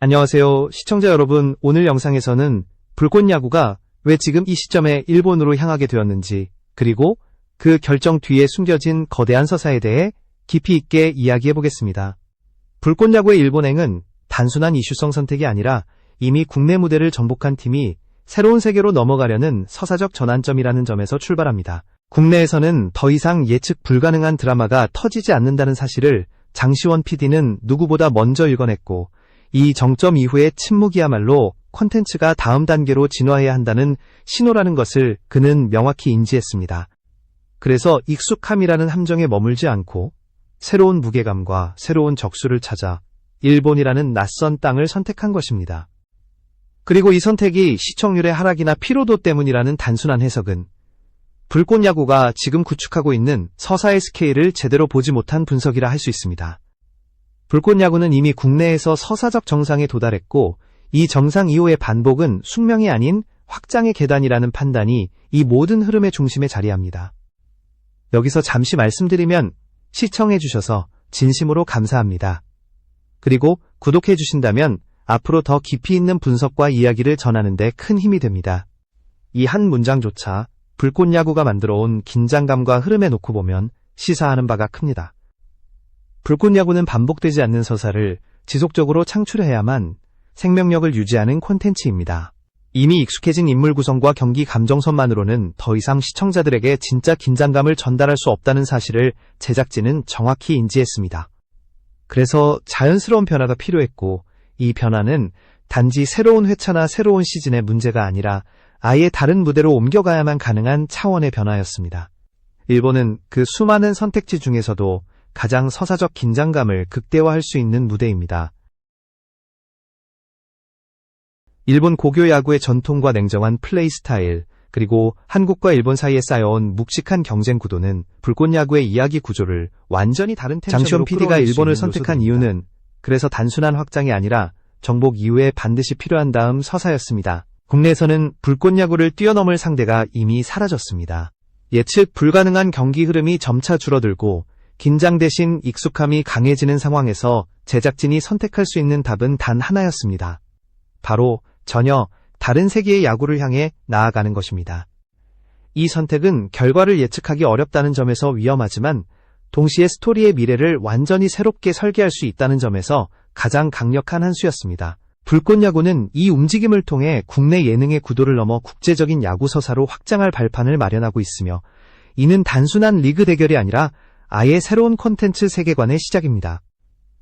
안녕하세요. 시청자 여러분, 오늘 영상에서는 불꽃 야구가 왜 지금 이 시점에 일본으로 향하게 되었는지, 그리고 그 결정 뒤에 숨겨진 거대한 서사에 대해 깊이 있게 이야기해 보겠습니다. 불꽃 야구의 일본행은 단순한 이슈성 선택이 아니라 이미 국내 무대를 정복한 팀이 새로운 세계로 넘어가려는 서사적 전환점이라는 점에서 출발합니다. 국내에서는 더 이상 예측 불가능한 드라마가 터지지 않는다는 사실을 장시원 PD는 누구보다 먼저 읽어냈고, 이 정점 이후의 침묵이야말로 콘텐츠가 다음 단계로 진화해야 한다는 신호라는 것을 그는 명확히 인지했습니다. 그래서 익숙함이라는 함정에 머물지 않고 새로운 무게감과 새로운 적수를 찾아 일본이라는 낯선 땅을 선택한 것입니다. 그리고 이 선택이 시청률의 하락이나 피로도 때문이라는 단순한 해석은 불꽃 야구가 지금 구축하고 있는 서사의 스케일을 제대로 보지 못한 분석이라 할 수 있습니다. 불꽃 야구는 이미 국내에서 서사적 정상에 도달했고 이 정상 이후의 반복은 숙명이 아닌 확장의 계단이라는 판단이 이 모든 흐름의 중심에 자리합니다. 여기서 잠시 말씀드리면 시청해주셔서 진심으로 감사합니다. 그리고 구독해주신다면 앞으로 더 깊이 있는 분석과 이야기를 전하는데 큰 힘이 됩니다. 이 한 문장조차 불꽃 야구가 만들어 온 긴장감과 흐름에 놓고 보면 시사하는 바가 큽니다. 불꽃 야구는 반복되지 않는 서사를 지속적으로 창출해야만 생명력을 유지하는 콘텐츠입니다. 이미 익숙해진 인물 구성과 경기 감정선만으로는 더 이상 시청자들에게 진짜 긴장감을 전달할 수 없다는 사실을 제작진은 정확히 인지했습니다. 그래서 자연스러운 변화가 필요했고, 이 변화는 단지 새로운 회차나 새로운 시즌의 문제가 아니라 아예 다른 무대로 옮겨가야만 가능한 차원의 변화였습니다. 일본은 그 수많은 선택지 중에서도 가장 서사적 긴장감을 극대화할 수 있는 무대입니다. 일본 고교 야구의 전통과 냉정한 플레이 스타일, 그리고 한국과 일본 사이에 쌓여온 묵직한 경쟁 구도는 불꽃 야구의 이야기 구조를 완전히 다른 텐션으로 장시원 PD가 일본을 선택한 이유는 그래서 단순한 확장이 아니라 정복 이후에 반드시 필요한 다음 서사였습니다. 국내에서는 불꽃 야구를 뛰어넘을 상대가 이미 사라졌습니다. 예측 불가능한 경기 흐름이 점차 줄어들고 긴장 대신 익숙함이 강해지는 상황에서 제작진이 선택할 수 있는 답은 단 하나였습니다. 바로 전혀 다른 세계의 야구를 향해 나아가는 것입니다. 이 선택은 결과를 예측하기 어렵다는 점에서 위험하지만 동시에 스토리의 미래를 완전히 새롭게 설계할 수 있다는 점에서 가장 강력한 한 수였습니다. 불꽃 야구는 이 움직임을 통해 국내 예능의 구도를 넘어 국제적인 야구 서사로 확장할 발판을 마련하고 있으며 이는 단순한 리그 대결이 아니라 아예 새로운 콘텐츠 세계관의 시작입니다.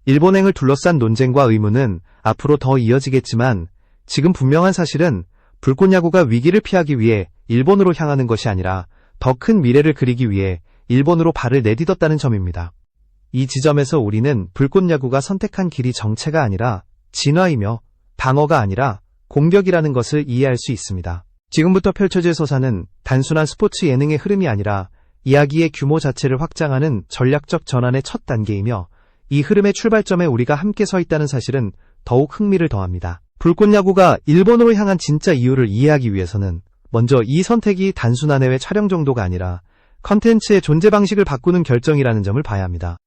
일본행을 둘러싼 논쟁과 의문은 앞으로 더 이어지겠지만 지금 분명한 사실은 불꽃 야구가 위기를 피하기 위해 일본으로 향하는 것이 아니라 더 큰 미래를 그리기 위해 일본으로 발을 내딛었다는 점입니다. 이 지점에서 우리는 불꽃 야구가 선택한 길이 정체가 아니라 진화이며 방어가 아니라 공격이라는 것을 이해할 수 있습니다. 지금부터 펼쳐질 서사는 단순한 스포츠 예능의 흐름이 아니라 이야기의 규모 자체를 확장하는 전략적 전환의 첫 단계이며 이 흐름의 출발점에 우리가 함께 서 있다는 사실은 더욱 흥미를 더합니다. 불꽃 야구가 일본으로 향한 진짜 이유를 이해하기 위해서는 먼저 이 선택이 단순한 해외 촬영 정도가 아니라 컨텐츠의 존재 방식을 바꾸는 결정이라는 점을 봐야 합니다.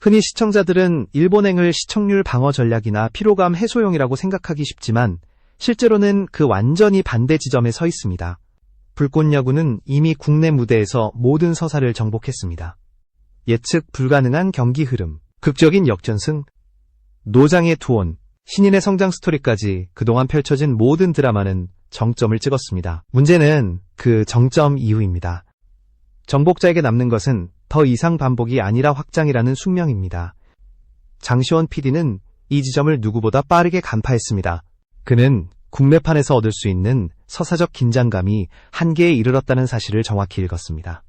흔히 시청자들은 일본행을 시청률 방어 전략이나 피로감 해소용이라고 생각하기 쉽지만 실제로는 그 완전히 반대 지점에 서 있습니다. 불꽃 야구는 이미 국내 무대에서 모든 서사를 정복했습니다. 예측 불가능한 경기 흐름, 극적인 역전승, 노장의 투혼, 신인의 성장 스토리까지 그동안 펼쳐진 모든 드라마는 정점을 찍었습니다. 문제는 그 정점 이후입니다. 정복자에게 남는 것은 더 이상 반복이 아니라 확장이라는 숙명입니다. 장시원 PD는 이 지점을 누구보다 빠르게 간파했습니다. 그는 국내판에서 얻을 수 있는 서사적 긴장감이 한계에 이르렀다는 사실을 정확히 읽었습니다.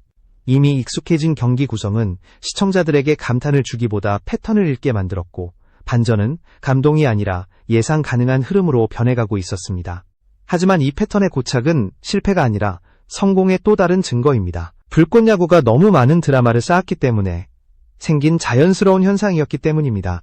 이미 익숙해진 경기 구성은 시청자들에게 감탄을 주기보다 패턴을 읽게 만들었고 반전은 감동이 아니라 예상 가능한 흐름으로 변해가고 있었습니다. 하지만 이 패턴의 고착은 실패가 아니라 성공의 또 다른 증거입니다. 불꽃 야구가 너무 많은 드라마를 쌓았기 때문에 생긴 자연스러운 현상이었기 때문입니다.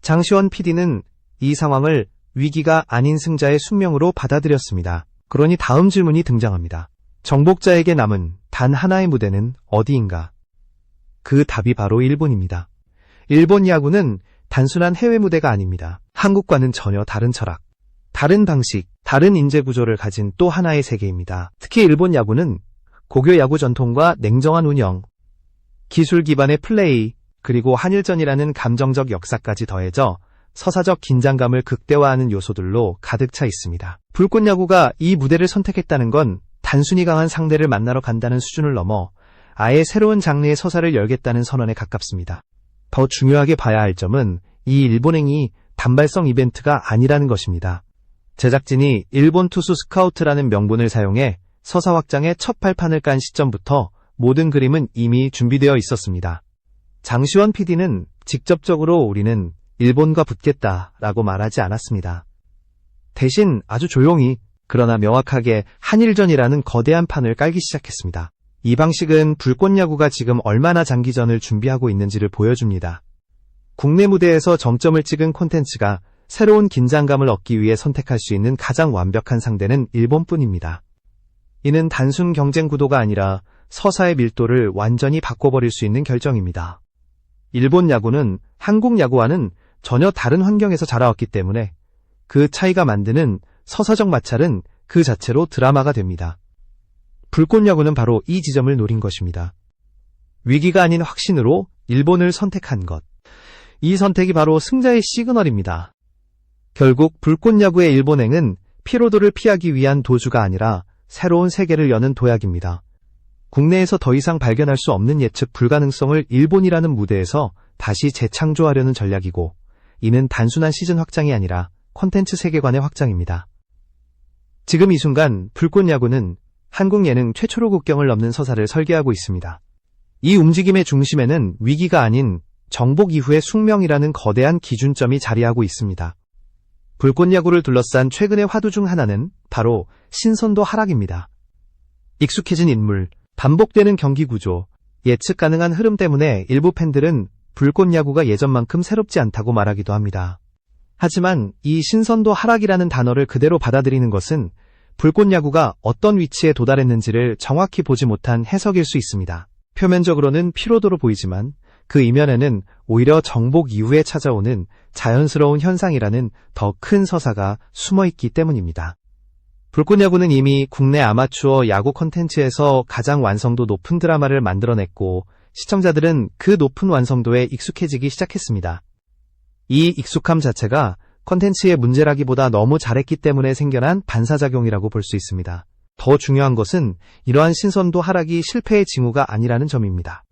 장시원 PD는 이 상황을 위기가 아닌 승자의 숙명으로 받아들였습니다. 그러니 다음 질문이 등장합니다. 정복자에게 남은 단 하나의 무대는 어디인가? 그 답이 바로 일본입니다. 일본 야구는 단순한 해외 무대가 아닙니다. 한국과는 전혀 다른 철학, 다른 방식, 다른 인재 구조를 가진 또 하나의 세계입니다. 특히 일본 야구는 고교 야구 전통과 냉정한 운영, 기술 기반의 플레이, 그리고 한일전이라는 감정적 역사까지 더해져 서사적 긴장감을 극대화하는 요소들로 가득 차 있습니다. 불꽃 야구가 이 무대를 선택했다는 건 단순히 강한 상대를 만나러 간다는 수준을 넘어 아예 새로운 장르의 서사를 열겠다는 선언에 가깝습니다. 더 중요하게 봐야 할 점은 이 일본행이 단발성 이벤트가 아니라는 것입니다. 제작진이 일본 투수 스카우트라는 명분을 사용해 서사 확장의 첫 발판을 깐 시점부터 모든 그림은 이미 준비되어 있었습니다. 장시원 PD는 직접적으로 우리는 일본과 붙겠다 라고 말하지 않았습니다. 대신 아주 조용히 그러나 명확하게 한일전이라는 거대한 판을 깔기 시작했습니다. 이 방식은 불꽃야구가 지금 얼마나 장기전을 준비하고 있는지를 보여줍니다. 국내 무대에서 정점을 찍은 콘텐츠가 새로운 긴장감을 얻기 위해 선택할 수 있는 가장 완벽한 상대는 일본뿐입니다. 이는 단순 경쟁 구도가 아니라 서사의 밀도를 완전히 바꿔버릴 수 있는 결정입니다. 일본 야구는 한국 야구와는 전혀 다른 환경에서 자라왔기 때문에 그 차이가 만드는 서사적 마찰은 그 자체로 드라마가 됩니다. 불꽃야구는 바로 이 지점을 노린 것입니다. 위기가 아닌 확신으로 일본을 선택한 것. 이 선택이 바로 승자의 시그널입니다. 결국 불꽃야구의 일본행은 피로도를 피하기 위한 도주가 아니라 새로운 세계를 여는 도약입니다. 국내에서 더 이상 발견할 수 없는 예측 불가능성을 일본이라는 무대에서 다시 재창조하려는 전략이고, 이는 단순한 시즌 확장이 아니라 콘텐츠 세계관의 확장입니다. 지금 이 순간 불꽃 야구는 한국 예능 최초로 국경을 넘는 서사를 설계하고 있습니다. 이 움직임의 중심에는 위기가 아닌 정복 이후의 숙명이라는 거대한 기준점이 자리하고 있습니다. 불꽃 야구를 둘러싼 최근의 화두 중 하나는 바로 신선도 하락입니다. 익숙해진 인물, 반복되는 경기 구조, 예측 가능한 흐름 때문에 일부 팬들은 불꽃 야구가 예전만큼 새롭지 않다고 말하기도 합니다. 하지만 이 신선도 하락이라는 단어를 그대로 받아들이는 것은 불꽃 야구가 어떤 위치에 도달했는지를 정확히 보지 못한 해석일 수 있습니다. 표면적으로는 피로도로 보이지만 그 이면에는 오히려 정복 이후에 찾아오는 자연스러운 현상이라는 더 큰 서사가 숨어 있기 때문입니다. 불꽃 야구는 이미 국내 아마추어 야구 콘텐츠에서 가장 완성도 높은 드라마를 만들어냈고 시청자들은 그 높은 완성도에 익숙해지기 시작했습니다. 이 익숙함 자체가 콘텐츠의 문제라기보다 너무 잘했기 때문에 생겨난 반사작용이라고 볼 수 있습니다. 더 중요한 것은 이러한 신선도 하락이 실패의 징후가 아니라는 점입니다.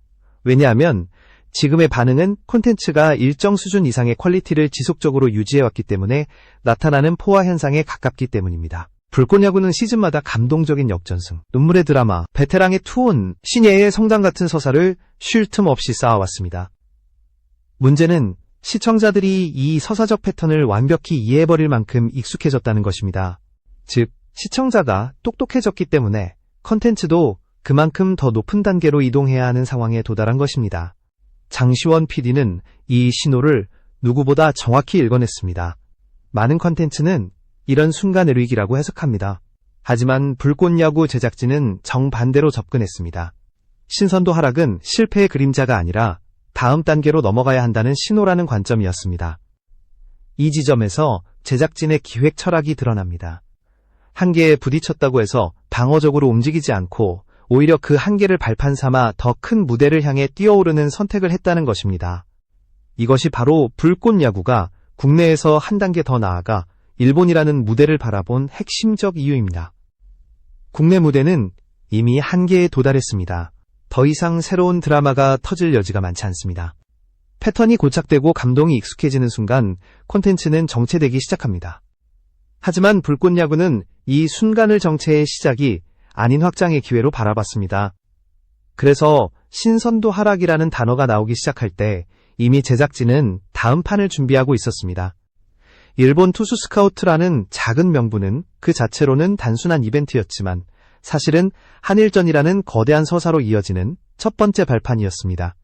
왜냐하면 지금의 반응은 콘텐츠가 일정 수준 이상의 퀄리티를 지속적으로 유지해왔기 때문에 나타나는 포화 현상에 가깝기 때문입니다. 불꽃야구는 시즌마다 감동적인 역전승, 눈물의 드라마, 베테랑의 투혼, 신예의 성장 같은 서사를 쉴 틈 없이 쌓아왔습니다. 문제는 시청자들이 이 서사적 패턴을 완벽히 이해해버릴 만큼 익숙해졌다는 것입니다. 즉, 시청자가 똑똑해졌기 때문에 컨텐츠도 그만큼 더 높은 단계로 이동해야 하는 상황에 도달한 것입니다. 장시원 PD는 이 신호를 누구보다 정확히 읽어냈습니다. 많은 컨텐츠는 이런 순간의 위기라고 해석합니다. 하지만 불꽃야구 제작진은 정반대로 접근했습니다. 신선도 하락은 실패의 그림자가 아니라 다음 단계로 넘어가야 한다는 신호라는 관점이었습니다. 이 지점에서 제작진의 기획 철학이 드러납니다. 한계에 부딪혔다고 해서 방어적으로 움직이지 않고 오히려 그 한계를 발판 삼아 더 큰 무대를 향해 뛰어오르는 선택을 했다는 것입니다. 이것이 바로 불꽃야구가 국내에서 한 단계 더 나아가 일본이라는 무대를 바라본 핵심적 이유입니다. 국내 무대는 이미 한계에 도달했습니다. 더 이상 새로운 드라마가 터질 여지가 많지 않습니다. 패턴이 고착되고 감동이 익숙해지는 순간 콘텐츠는 정체되기 시작합니다. 하지만 불꽃야구는 이 순간을 정체의 시작이 아닌 확장의 기회로 바라봤습니다. 그래서 신선도 하락이라는 단어가 나오기 시작할 때 이미 제작진은 다음 판을 준비하고 있었습니다. 일본 투수 스카우트라는 작은 명분은 그 자체로는 단순한 이벤트였지만 사실은 한일전이라는 거대한 서사로 이어지는 첫 번째 발판이었습니다.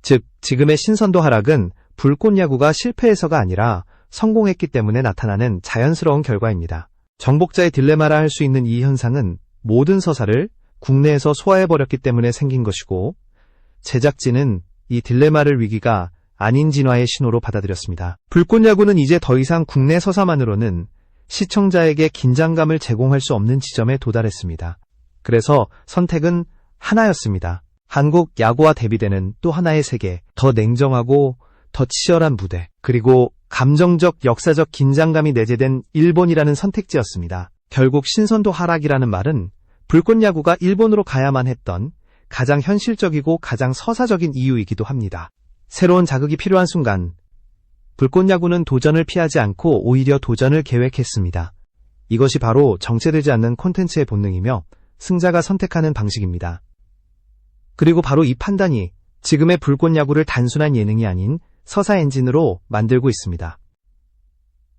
즉, 지금의 신선도 하락은 불꽃 야구가 실패해서가 아니라 성공했기 때문에 나타나는 자연스러운 결과입니다. 정복자의 딜레마라 할 수 있는 이 현상은 모든 서사를 국내에서 소화해버렸기 때문에 생긴 것이고, 제작진은 이 딜레마를 위기가 아닌 진화의 신호로 받아들였습니다. 불꽃야구는 이제 더 이상 국내 서사만으로는 시청자에게 긴장감을 제공할 수 없는 지점에 도달했습니다. 그래서 선택은 하나였습니다. 한국 야구와 대비되는 또 하나의 세계, 더 냉정하고 더 치열한 무대, 그리고 감정적 역사적 긴장감이 내재된 일본이라는 선택지였습니다. 결국 신선도 하락이라는 말은 불꽃야구가 일본으로 가야만 했던 가장 현실적이고 가장 서사적인 이유이기도 합니다. 새로운 자극이 필요한 순간, 불꽃야구는 도전을 피하지 않고 오히려 도전을 계획했습니다. 이것이 바로 정체되지 않는 콘텐츠의 본능이며 승자가 선택하는 방식입니다. 그리고 바로 이 판단이 지금의 불꽃야구를 단순한 예능이 아닌 서사 엔진으로 만들고 있습니다.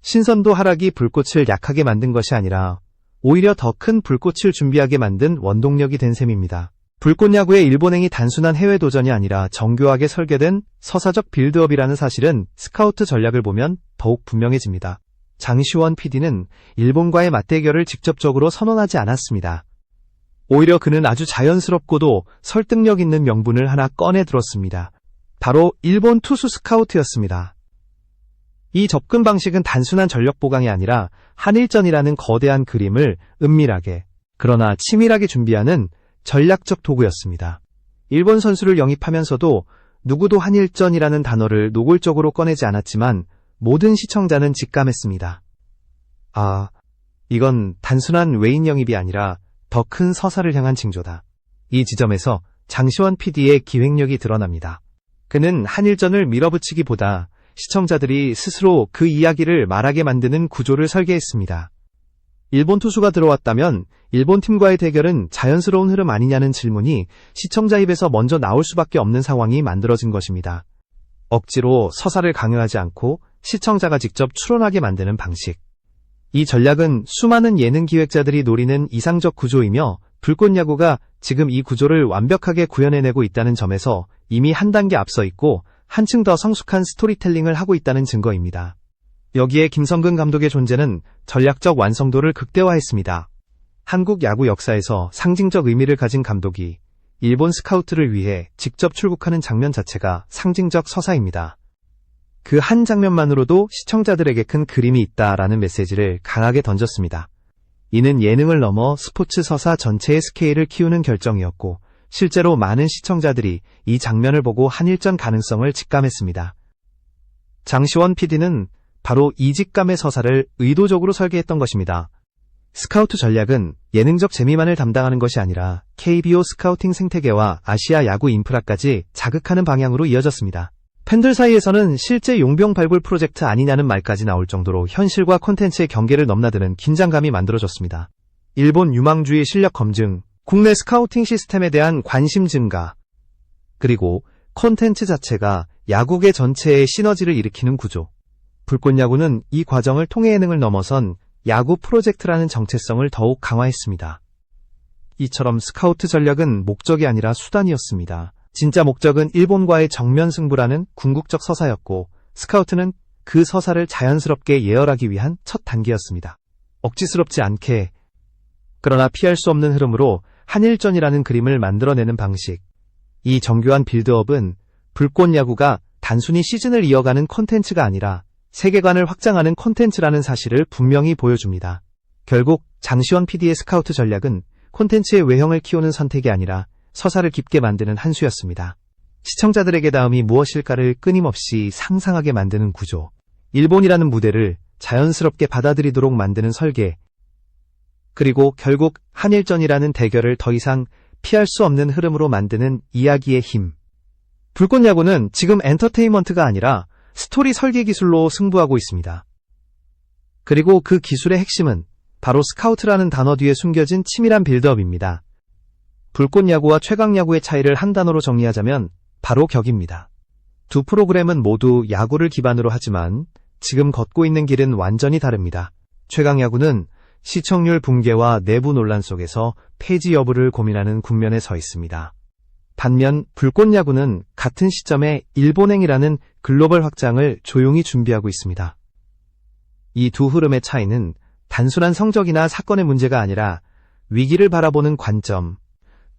신선도 하락이 불꽃을 약하게 만든 것이 아니라 오히려 더 큰 불꽃을 준비하게 만든 원동력이 된 셈입니다. 불꽃야구의 일본행이 단순한 해외 도전이 아니라 정교하게 설계된 서사적 빌드업이라는 사실은 스카우트 전략을 보면 더욱 분명해집니다. 장시원 PD는 일본과의 맞대결을 직접적으로 선언하지 않았습니다. 오히려 그는 아주 자연스럽고도 설득력 있는 명분을 하나 꺼내 들었습니다. 바로 일본 투수 스카우트였습니다. 이 접근 방식은 단순한 전력 보강이 아니라 한일전이라는 거대한 그림을 은밀하게 그러나 치밀하게 준비하는 전략적 도구였습니다. 일본 선수를 영입하면서도 누구도 한일전이라는 단어를 노골적으로 꺼내지 않았지만 모든 시청자는 직감했습니다. 아, 이건 단순한 외인 영입이 아니라 더 큰 서사를 향한 징조다. 이 지점에서 장시원 PD의 기획력이 드러납니다. 그는 한일전을 밀어붙이기보다 시청자들이 스스로 그 이야기를 말하게 만드는 구조를 설계했습니다. 일본 투수가 들어왔다면 일본 팀과의 대결은 자연스러운 흐름 아니냐는 질문이 시청자 입에서 먼저 나올 수밖에 없는 상황이 만들어진 것입니다. 억지로 서사를 강요하지 않고 시청자가 직접 추론하게 만드는 방식. 이 전략은 수많은 예능 기획자들이 노리는 이상적 구조이며 불꽃 야구가 지금 이 구조를 완벽하게 구현해내고 있다는 점에서 이미 한 단계 앞서 있고 한층 더 성숙한 스토리텔링을 하고 있다는 증거입니다. 여기에 김성근 감독의 존재는 전략적 완성도를 극대화했습니다. 한국 야구 역사에서 상징적 의미를 가진 감독이 일본 스카우트를 위해 직접 출국하는 장면 자체가 상징적 서사입니다. 그 한 장면만으로도 시청자들에게 큰 그림이 있다라는 메시지를 강하게 던졌습니다. 이는 예능을 넘어 스포츠 서사 전체의 스케일을 키우는 결정이었고, 실제로 많은 시청자들이 이 장면을 보고 한일전 가능성을 직감했습니다. 장시원 PD는 바로 이 직감의 서사를 의도적으로 설계했던 것입니다. 스카우트 전략은 예능적 재미만을 담당하는 것이 아니라 KBO 스카우팅 생태계와 아시아 야구 인프라까지 자극하는 방향으로 이어졌습니다. 팬들 사이에서는 실제 용병 발굴 프로젝트 아니냐는 말까지 나올 정도로 현실과 콘텐츠의 경계를 넘나드는 긴장감이 만들어졌습니다. 일본 유망주의 실력 검증, 국내 스카우팅 시스템에 대한 관심 증가, 그리고 콘텐츠 자체가 야구계 전체의 시너지를 일으키는 구조. 불꽃야구는 이 과정을 통해 예능을 넘어선 야구 프로젝트라는 정체성을 더욱 강화했습니다. 이처럼 스카우트 전략은 목적이 아니라 수단이었습니다. 진짜 목적은 일본과의 정면 승부라는 궁극적 서사였고, 스카우트는 그 서사를 자연스럽게 예열하기 위한 첫 단계였습니다. 억지스럽지 않게, 그러나 피할 수 없는 흐름으로 한일전이라는 그림을 만들어내는 방식. 이 정교한 빌드업은 불꽃야구가 단순히 시즌을 이어가는 콘텐츠가 아니라 세계관을 확장하는 콘텐츠라는 사실을 분명히 보여줍니다. 결국 장시원 PD의 스카우트 전략은 콘텐츠의 외형을 키우는 선택이 아니라 서사를 깊게 만드는 한 수였습니다. 시청자들에게 다음이 무엇일까를 끊임없이 상상하게 만드는 구조. 일본이라는 무대를 자연스럽게 받아들이도록 만드는 설계. 그리고 결국 한일전이라는 대결을 더 이상 피할 수 없는 흐름으로 만드는 이야기의 힘. 불꽃야구는 지금 엔터테인먼트가 아니라 스토리 설계 기술로 승부하고 있습니다. 그리고 그 기술의 핵심은 바로 스카우트라는 단어 뒤에 숨겨진 치밀한 빌드업입니다. 불꽃 야구와 최강 야구의 차이를 한 단어로 정리하자면 바로 격입니다. 두 프로그램은 모두 야구를 기반으로 하지만 지금 걷고 있는 길은 완전히 다릅니다. 최강 야구는 시청률 붕괴와 내부 논란 속에서 폐지 여부를 고민하는 국면에 서 있습니다. 반면 불꽃야구는 같은 시점에 일본행이라는 글로벌 확장을 조용히 준비하고 있습니다. 이 두 흐름의 차이는 단순한 성적이나 사건의 문제가 아니라 위기를 바라보는 관점,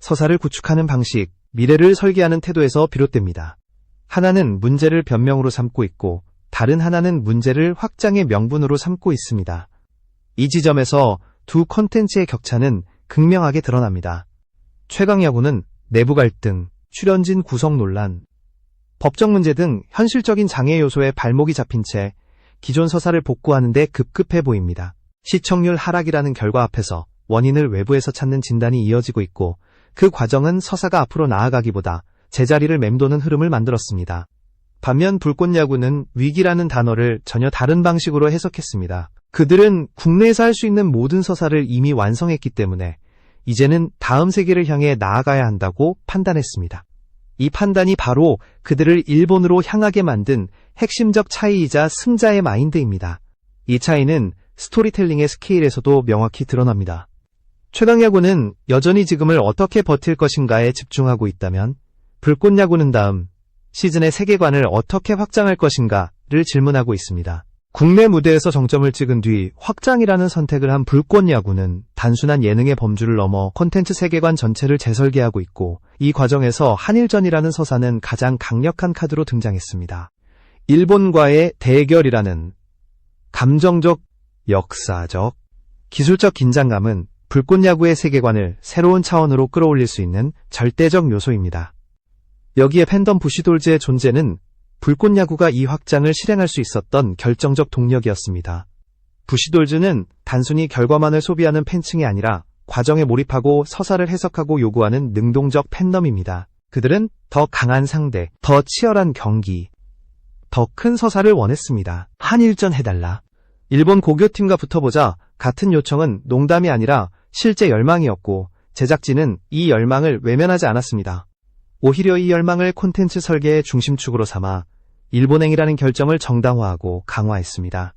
서사를 구축하는 방식, 미래를 설계하는 태도에서 비롯됩니다. 하나는 문제를 변명으로 삼고 있고 다른 하나는 문제를 확장의 명분으로 삼고 있습니다. 이 지점에서 두 컨텐츠의 격차는 극명하게 드러납니다. 최강야구는 내부 갈등, 출연진 구성 논란, 법적 문제 등 현실적인 장애 요소에 발목이 잡힌 채 기존 서사를 복구하는데 급급해 보입니다. 시청률 하락이라는 결과 앞에서 원인을 외부에서 찾는 진단이 이어지고 있고 그 과정은 서사가 앞으로 나아가기보다 제자리를 맴도는 흐름을 만들었습니다. 반면 불꽃야구는 위기라는 단어를 전혀 다른 방식으로 해석했습니다. 그들은 국내에서 할 수 있는 모든 서사를 이미 완성했기 때문에 이제는 다음 세계를 향해 나아가야 한다고 판단했습니다. 이 판단이 바로 그들을 일본으로 향하게 만든 핵심적 차이이자 승자의 마인드입니다. 이 차이는 스토리텔링의 스케일에서도 명확히 드러납니다. 최강야구는 여전히 지금을 어떻게 버틸 것인가에 집중하고 있다면 불꽃야구는 다음 시즌의 세계관을 어떻게 확장할 것인가를 질문하고 있습니다. 국내 무대에서 정점을 찍은 뒤 확장이라는 선택을 한 불꽃 야구는 단순한 예능의 범주를 넘어 콘텐츠 세계관 전체를 재설계하고 있고 이 과정에서 한일전이라는 서사는 가장 강력한 카드로 등장했습니다. 일본과의 대결이라는 감정적, 역사적, 기술적 긴장감은 불꽃 야구의 세계관을 새로운 차원으로 끌어올릴 수 있는 절대적 요소입니다. 여기에 팬덤 부시돌즈의 존재는 불꽃 야구가 이 확장을 실행할 수 있었던 결정적 동력이었습니다. 부시돌즈는 단순히 결과만을 소비하는 팬층이 아니라 과정에 몰입하고 서사를 해석하고 요구하는 능동적 팬덤입니다. 그들은 더 강한 상대, 더 치열한 경기, 더 큰 서사를 원했습니다. 한일전 해달라. 일본 고교팀과 붙어보자 같은 요청은 농담이 아니라 실제 열망이었고 제작진은 이 열망을 외면하지 않았습니다. 오히려 이 열망을 콘텐츠 설계의 중심축으로 삼아 일본행이라는 결정을 정당화하고 강화했습니다.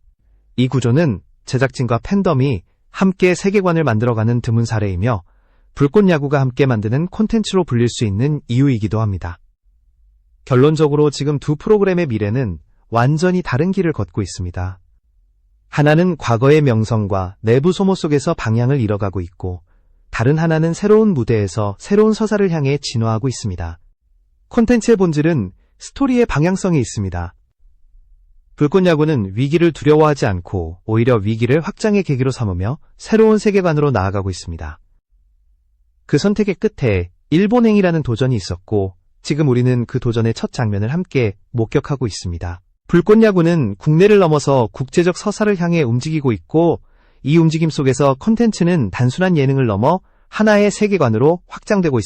이 구조는 제작진과 팬덤이 함께 세계관을 만들어가는 드문 사례이며 불꽃 야구가 함께 만드는 콘텐츠로 불릴 수 있는 이유이기도 합니다. 결론적으로 지금 두 프로그램의 미래는 완전히 다른 길을 걷고 있습니다. 하나는 과거의 명성과 내부 소모 속에서 방향을 잃어가고 있고, 다른 하나는 새로운 무대에서 새로운 서사를 향해 진화하고 있습니다. 콘텐츠의 본질은 스토리의 방향성에 있습니다. 불꽃야구는 위기를 두려워하지 않고 오히려 위기를 확장의 계기로 삼으며 새로운 세계관으로 나아가고 있습니다. 그 선택의 끝에 일본행이라는 도전이 있었고 지금 우리는 그 도전의 첫 장면을 함께 목격하고 있습니다. 불꽃야구는 국내를 넘어서 국제적 서사를 향해 움직이고 있고 이 움직임 속에서 콘텐츠는 단순한 예능을 넘어 하나의 세계관으로 확장되고 있습니다.